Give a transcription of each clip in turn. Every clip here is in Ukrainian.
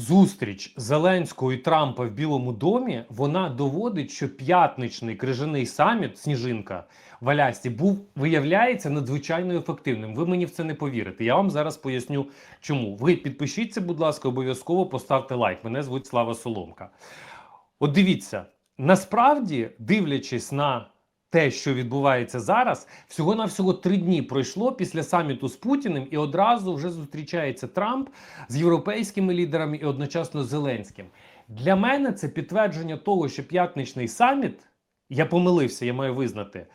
зустріч Зеленського і Трампа в Білому домі вона доводить, що п'ятничний крижаний саміт Сніжинка в Алясці був виявляється надзвичайно ефективним. Ви мені в це не повірите. Я вам зараз поясню, чому. Ви підпишіться, будь ласка, обов'язково поставте лайк. Мене звуть Слава Соломка. От дивіться, насправді, дивлячись на те, що відбувається зараз, всього навсього три дні пройшло після саміту з Путіним, і одразу вже зустрічається Трамп з європейськими лідерами і одночасно Зеленським. Для мене це підтвердження того, що п'ятничний саміт, я помилився, я маю визнати,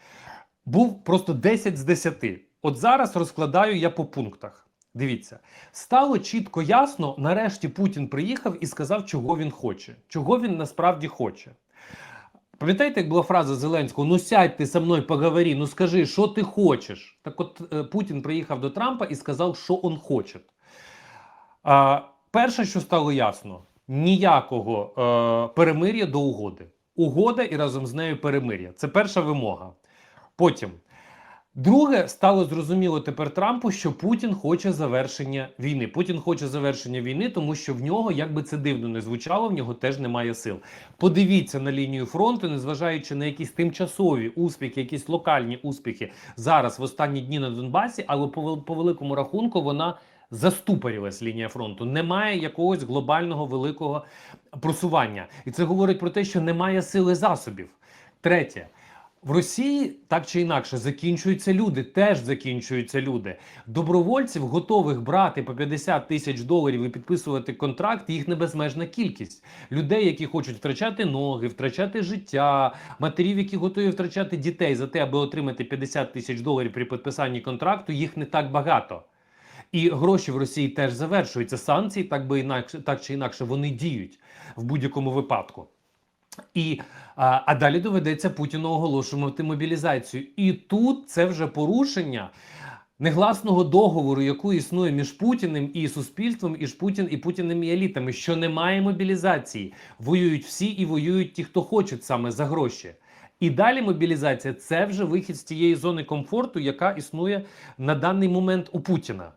був просто 10 з 10. От зараз розкладаю я по пунктах. Дивіться, стало чітко ясно. Нарешті Путін приїхав і сказав, чого він хоче, чого він насправді хоче. Пам'ятаєте, як була фраза Зеленського: ну сядь ти со мною поговори, ну скажи, що ти хочеш? Так от е, Путін приїхав до Трампа і сказав, що він хоче. А, перше, що стало ясно, ніякого е, перемир'я до угоди. Угода і разом з нею перемир'я. Це перша вимога. Потім, друге, стало зрозуміло тепер Трампу, що Путін хоче завершення війни. Путін хоче завершення війни, тому що в нього, як би це дивно не звучало, в нього теж немає сил. Подивіться на лінію фронту, незважаючи на якісь тимчасові успіхи, якісь локальні успіхи зараз в останні дні на Донбасі, але по, по великому рахунку вона. Заступорилась лінія фронту, немає якогось глобального великого просування, і це говорить про те, що немає сили засобів. Третє, в Росії так чи інакше закінчуються люди, теж закінчуються люди. Добровольців, готових брати по 50 тисяч доларів і підписувати контракт, їх не безмежна кількість. Людей, які хочуть втрачати ноги, втрачати життя, матерів, які готові втрачати дітей за те, аби отримати 50 тисяч доларів при підписанні контракту, їх не так багато. І гроші в Росії теж завершуються. Санкції, так би інакше, так чи інакше, вони діють в будь-якому випадку. І а, а далі доведеться Путіну оголошувати мобілізацію. І тут це вже порушення негласного договору, який існує між Путіним і суспільством, і Путін і Путіним і елітами, що немає мобілізації. Воюють всі і воюють ті, хто хочуть саме за гроші. І далі мобілізація це вже вихід з тієї зони комфорту, яка існує на даний момент у Путіна.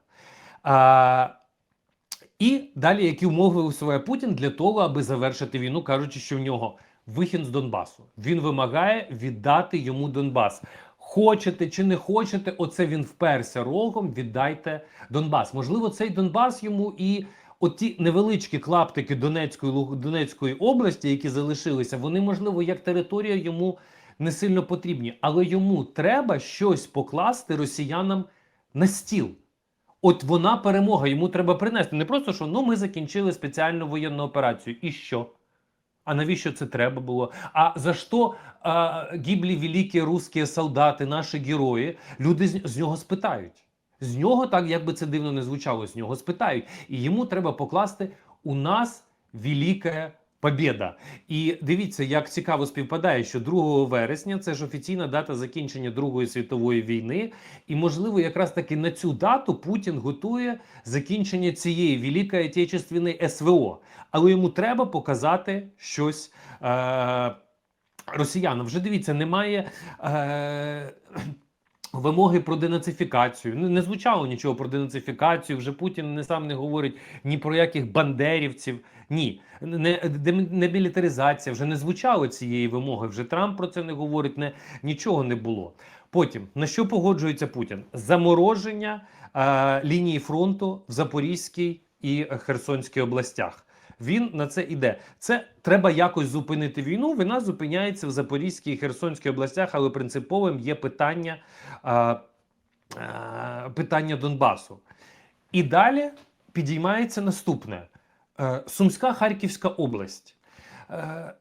А, і далі, які умови висуває Путін для того, аби завершити війну, кажучи, що в нього вихід з Донбасу. Він вимагає віддати йому Донбас. Хочете чи не хочете, оце він вперся рогом. Віддайте Донбас. Можливо, цей Донбас йому і оті невеличкі клаптики Донецької Донецької області, які залишилися, вони можливо як територія йому не сильно потрібні, але йому треба щось покласти росіянам на стіл. От вона перемога, йому треба принести. Не просто що ну ми закінчили спеціальну воєнну операцію. І що? А навіщо це треба було? А за що а, гіблі великі русські солдати, наші герої? Люди з, з нього спитають. З нього, так як би це дивно не звучало, з нього спитають. І йому треба покласти у нас велика побєда. І дивіться, як цікаво співпадає, що 2 вересня це ж офіційна дата закінчення Другої світової війни. І, можливо, якраз таки на цю дату Путін готує закінчення цієї Великої Отечественної СВО. Але йому треба показати щось. Е- Росіянам вже дивіться, немає е- вимоги про денацифікацію. Не, не звучало нічого про денацифікацію. Вже Путін не сам не говорить ні про яких бандерівців. Ні, не, де- не мілітаризація, вже не звучало цієї вимоги. Вже Трамп про це не говорить, не, нічого не було. Потім на що погоджується Путін? Замороження е, лінії фронту в Запорізькій і Херсонській областях. Він на це іде. Це треба якось зупинити війну. Війна зупиняється в Запорізькій і Херсонській областях, але принциповим є питання, е, е, питання Донбасу. І далі підіймається наступне: Е, Сумська Харківська область. Е,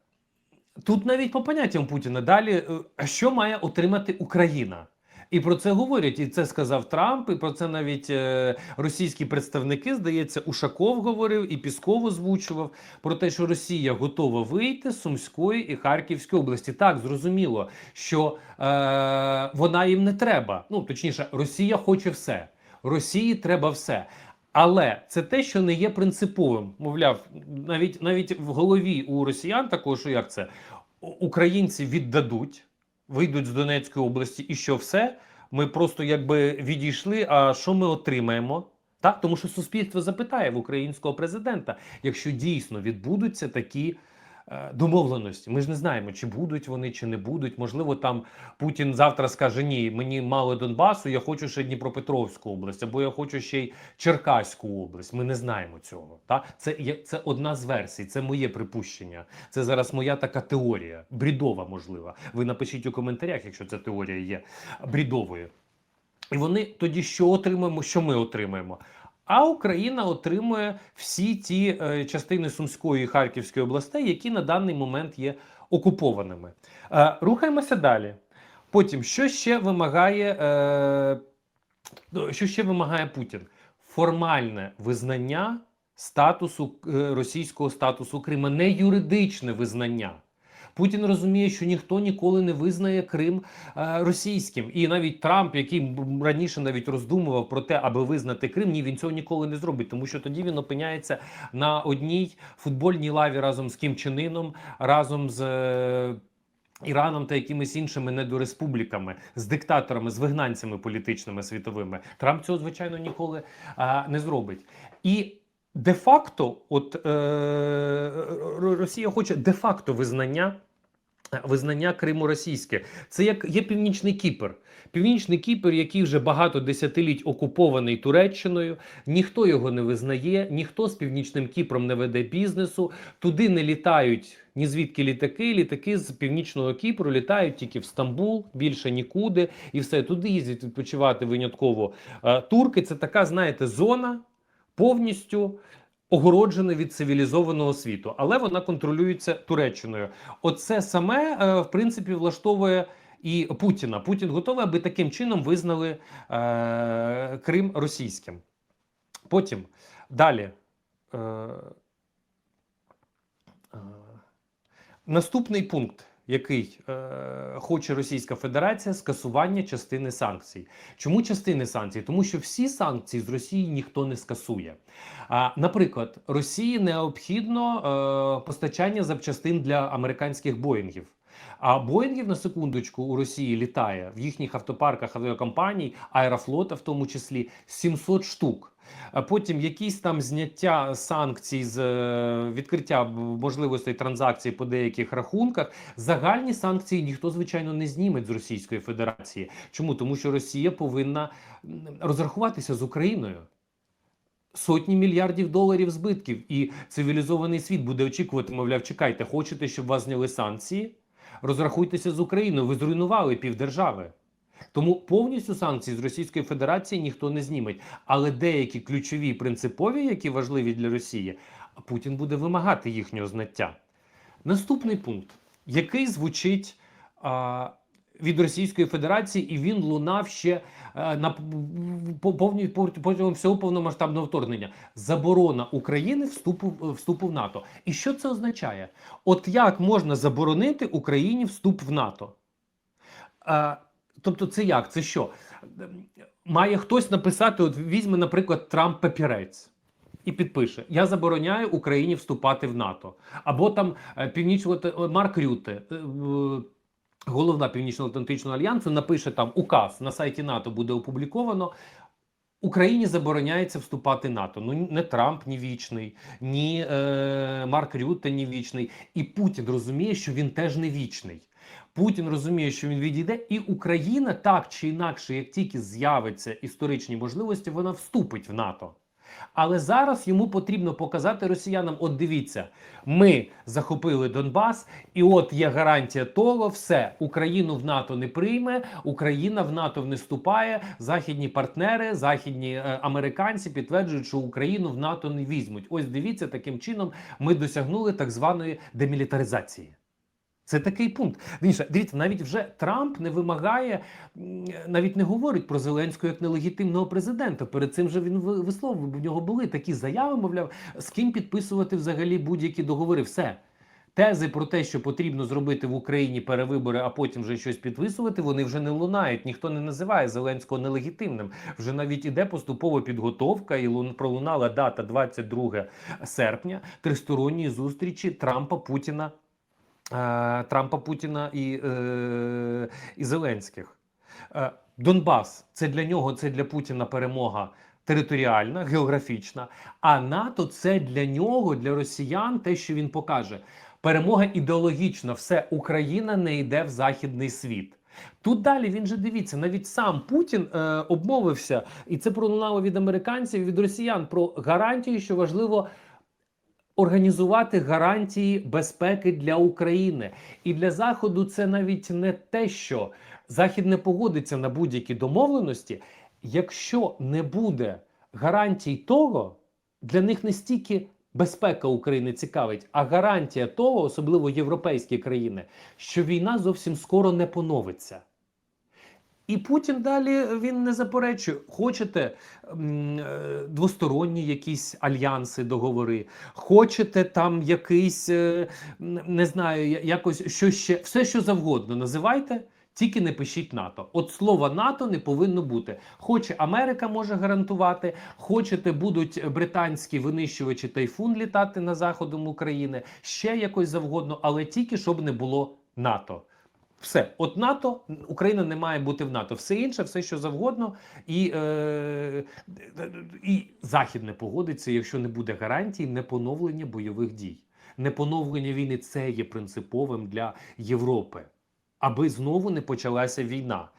Тут навіть по поняттям Путіна далі, е, що має отримати Україна? І про це говорять, і це сказав Трамп, і про це навіть е, російські представники, здається, Ушаков говорив і Пісков озвучував про те, що Росія готова вийти з Сумської і Харківської області. Так, зрозуміло, що е, вона їм не треба. Ну точніше, Росія хоче все. Росії треба все. Але це те, що не є принциповим. Мовляв, навіть навіть в голові у росіян також, як це українці віддадуть, вийдуть з Донецької області, і що все. Ми просто якби відійшли. А що ми отримаємо? Так, тому що суспільство запитає в українського президента, якщо дійсно відбудуться такі домовленості. Ми ж не знаємо, чи будуть вони, чи не будуть. Можливо, там Путін завтра скаже: ні, мені мало Донбасу, я хочу ще Дніпропетровську область, або я хочу ще й Черкаську область. Ми не знаємо цього. Так? Це, є, це одна з версій, це моє припущення. Це зараз моя така теорія, брідова, можлива. Ви напишіть у коментарях, якщо ця теорія є брідовою. І вони тоді що отримаємо, що ми отримаємо? А Україна отримує всі ті е, частини Сумської і Харківської областей, які на даний момент є окупованими. Е, рухаємося далі. Потім, що ще вимагає, е, ну, що ще вимагає Путін? Формальне визнання статусу е, російського статусу Крима, не юридичне визнання. Путін розуміє, що ніхто ніколи не визнає Крим е, російським, і навіть Трамп, який раніше навіть роздумував про те, аби визнати Крим, ні, він цього ніколи не зробить, тому що тоді він опиняється на одній футбольній лаві разом з Кім Чен Іном, разом з. е, Іраном та якимись іншими недореспубліками, з диктаторами, з вигнанцями політичними світовими. Трамп цього, звичайно, ніколи а, не зробить. І де-факто, от е, Росія хоче де-факто визнання. Визнання Криму російське. Це як є Північний Кіпр. Північний Кіпр, який вже багато десятиліть окупований Туреччиною, ніхто його не визнає, ніхто з Північним Кіпром не веде бізнесу. Туди не літають ні звідки літаки. Літаки з Північного Кіпру літають тільки в Стамбул, більше нікуди, і все туди їздять відпочивати винятково е, турки. Це така, знаєте, зона повністю огороджена від цивілізованого світу, але вона контролюється Туреччиною. Оце саме е, в принципі влаштовує. І Путіна Путін готовий, аби таким чином визнали е, Крим російським. Потім далі. Е, е, наступний пункт, який е, хоче Російська Федерація, скасування частини санкцій. Чому частини санкцій? Тому що всі санкції з Росії ніхто не скасує. А, наприклад, Росії необхідно е, постачання запчастин для американських боїнгів. А Боїнгів на секундочку у Росії літає в їхніх автопарках авіакомпаній, аерофлота в тому числі 700 штук. Потім якісь там зняття санкцій з е, відкриття можливостей транзакцій по деяких рахунках. Загальні санкції ніхто звичайно не зніме з Російської Федерації. Чому? Тому що Росія повинна розрахуватися з Україною. Сотні мільярдів доларів збитків, і цивілізований світ буде очікувати, мовляв, чекайте, хочете, щоб вас зняли санкції? Розрахуйтеся з Україною, ви зруйнували півдержави. Тому повністю санкції з Російської Федерації ніхто не зніметь. Але деякі ключові принципові, які важливі для Росії, Путін буде вимагати їхнього знаття. Наступний пункт, який звучить а, від Російської Федерації, і він лунав ще а, на по- повні по- протягом всього повномасштабного вторгнення. Заборона України вступу, вступу в НАТО. І що це означає? От як можна заборонити Україні вступ в НАТО? А, тобто, це як? Це що? Має хтось написати: от візьме, наприклад, Трамп папірець. І підпише: Я забороняю Україні вступати в НАТО. Або там е, північно Марк Рюте, голова Північно-Атлантичного альянсу, напише там указ на сайті НАТО буде опубліковано. Україні забороняється вступати в НАТО. Ну не Трамп ні вічний, ні е, Марк Рютте ні вічний. І Путін розуміє, що він теж не вічний. Путін розуміє, що він відійде, і Україна так чи інакше, як тільки з'явиться історичні можливості, вона вступить в НАТО. Але зараз йому потрібно показати росіянам: от дивіться, ми захопили Донбас, і от є гарантія того, все Україну в НАТО не прийме, Україна в НАТО не вступає. Західні партнери, західні е, американці підтверджують, що Україну в НАТО не візьмуть. Ось дивіться, таким чином ми досягнули так званої демілітаризації. Це такий пункт. Вірніше, дивіться, навіть вже Трамп не вимагає, навіть не говорить про Зеленського як нелегітимного президента. Перед цим же він висловив, в нього були такі заяви, мовляв, з ким підписувати взагалі будь-які договори. Все. Тези про те, що потрібно зробити в Україні перевибори, а потім вже щось підписувати, вони вже не лунають. Ніхто не називає Зеленського нелегітимним. Вже навіть іде поступова підготовка, і пролунала дата 22 серпня тристоронньої зустрічі Трампа Путіна Трампа, Путіна і, е, і Зеленських. Е, Донбас це для нього, це для Путіна перемога. територіальна, географічна. А НАТО це для нього, для росіян, те, що він покаже. Перемога ідеологічна, все Україна не йде в західний світ. Тут далі він же дивіться, навіть сам Путін е, обмовився, і це пролунало від американців, від росіян про гарантії, що важливо організувати гарантії безпеки для України. І для Заходу це навіть не те, що Захід не погодиться на будь-які домовленості, якщо не буде гарантій того, для них не стільки безпека України цікавить, а гарантія того, особливо європейські країни, що війна зовсім скоро не поновиться. І Путін далі він не заперечує. Хочете е, двосторонні якісь альянси, договори, хочете там якийсь, е, не знаю, якось що ще, все що завгодно називайте. Тільки не пишіть НАТО. От слова НАТО не повинно бути. Хоче Америка може гарантувати, хочете будуть британські винищувачі тайфун літати на заходом України, ще якось завгодно, але тільки щоб не було НАТО. Все, от НАТО, Україна не має бути в НАТО. Все інше, все що завгодно, і, е, і Захід не погодиться, якщо не буде гарантій непоновлення бойових дій. Непоновлення війни це є принциповим для Європи, аби знову не почалася війна.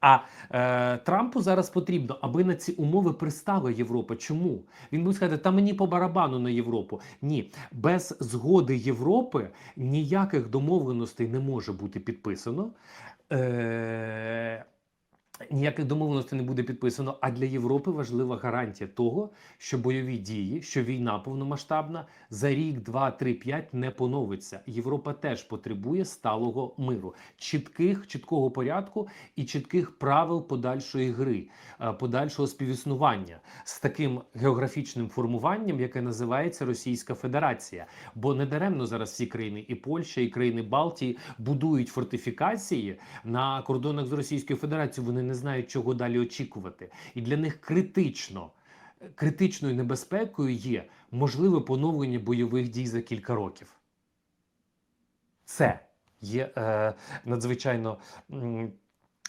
А е, Трампу зараз потрібно, аби на ці умови пристала Європа. Чому він буде сказати, та мені по барабану на Європу? Ні, без згоди Європи ніяких домовленостей не може бути підписано. Е, Ніяких домовленостей не буде підписано. А для Європи важлива гарантія того, що бойові дії, що війна повномасштабна за рік, два, три, п'ять не поновиться. Європа теж потребує сталого миру, чітких, чіткого порядку і чітких правил подальшої гри, е, подальшого співіснування з таким географічним формуванням, яке називається Російська Федерація. Бо недаремно зараз всі країни, і Польща, і країни Балтії будують фортифікації на кордонах з Російською Федерацією. Вони не знають, чого далі очікувати, і для них критично. Критичною небезпекою є можливе поновлення бойових дій за кілька років. Це є е, надзвичайно.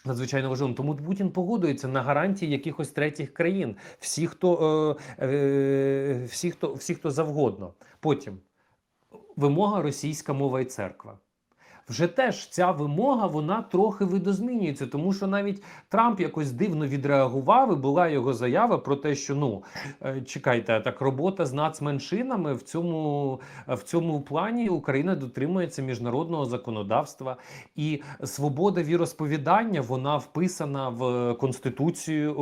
Надзвичайно важливим, тому Путін погодується на гарантії якихось третіх країн. Всі, хто е, е, всі, хто всі, хто завгодно. Потім вимога російська мова і церква. Вже теж ця вимога вона трохи видозмінюється, тому що навіть Трамп якось дивно відреагував, і була його заява про те, що ну е, чекайте, так робота з нацменшинами в цьому в цьому плані Україна дотримується міжнародного законодавства, і свобода віросповідання вона вписана в конституцію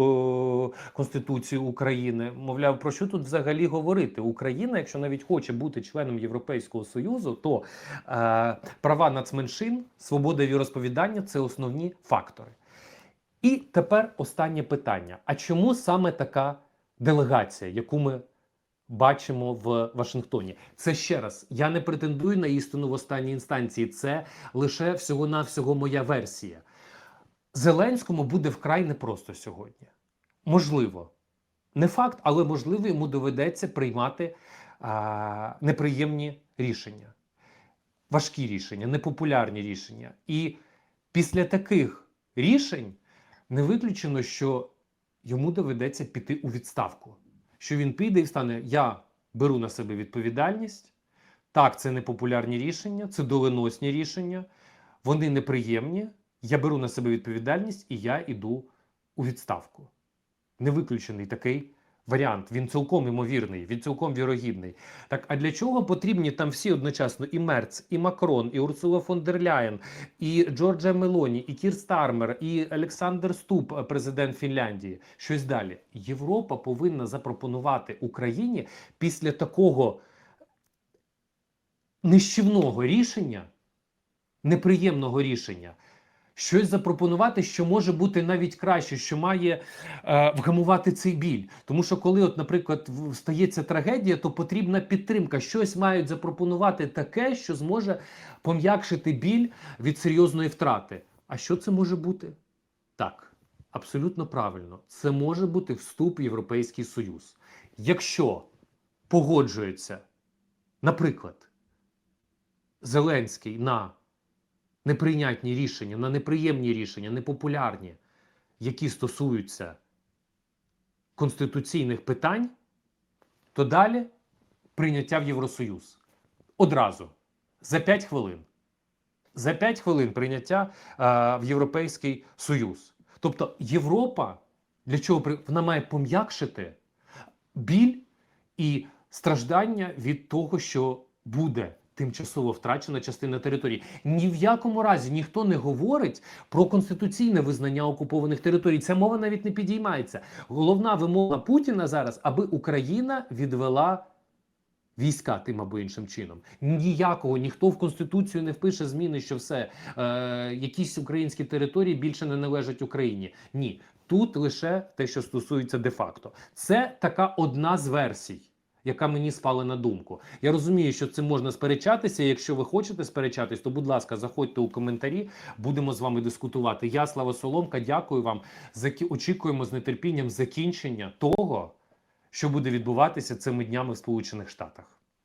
конституцію України. Мовляв, про що тут взагалі говорити? Україна, якщо навіть хоче бути членом Європейського союзу, то е, права нацменшин, свобода віросповідання це основні фактори. І тепер останнє питання: а чому саме така делегація, яку ми бачимо в Вашингтоні? Це ще раз, я не претендую на істину в останній інстанції. Це лише всього-навсього моя версія. Зеленському буде вкрай непросто сьогодні. Можливо, не факт, але можливо, йому доведеться приймати а, неприємні рішення, важкі рішення, непопулярні рішення. І після таких рішень не виключено, що йому доведеться піти у відставку. Що він піде і стане: Я беру на себе відповідальність. Так, це непопулярні рішення, це доленосні рішення, вони неприємні. Я беру на себе відповідальність і я йду у відставку. Не виключений такий варіант. Він цілком імовірний, він цілком вірогідний. Так, а для чого потрібні там всі одночасно і Мерц, і Макрон, і Урсула фон дер Ляєн, і Джорджа Мелоні, і Кір Стармер, і Олександр Ступ, президент Фінляндії? Щось далі. Європа повинна запропонувати Україні після такого нищівного рішення, неприємного рішення. Щось запропонувати, що може бути навіть краще, що має е, вгамувати цей біль. Тому що, коли, от, наприклад, стається трагедія, то потрібна підтримка. Щось мають запропонувати таке, що зможе пом'якшити біль від серйозної втрати. А що це може бути? Так, абсолютно правильно. Це може бути вступ в Європейський Союз. Якщо погоджується, наприклад, Зеленський на неприйнятні рішення, на неприємні рішення, непопулярні, які стосуються конституційних питань, то далі прийняття в Євросоюз. Одразу за 5 хвилин. За 5 хвилин прийняття е, в Європейський Союз. Тобто Європа для чого вона має пом'якшити біль і страждання від того, що буде тимчасово втрачена частина території. Ні в якому разі ніхто не говорить про конституційне визнання окупованих територій. Ця мова навіть не підіймається. Головна вимога Путіна зараз, аби Україна відвела. Війська тим або іншим чином ніякого ніхто в конституцію не впише зміни, що все е, якісь українські території більше не належать Україні. Ні, тут лише те, що стосується де-факто. Це така одна з версій, яка мені спала на думку. Я розумію, що це можна сперечатися. Якщо ви хочете сперечатись, то будь ласка, заходьте у коментарі. Будемо з вами дискутувати. Я Слава Соломка. Дякую вам. Закі... Очікуємо з нетерпінням закінчення того, що буде відбуватися цими днями в Сполучених Штатах.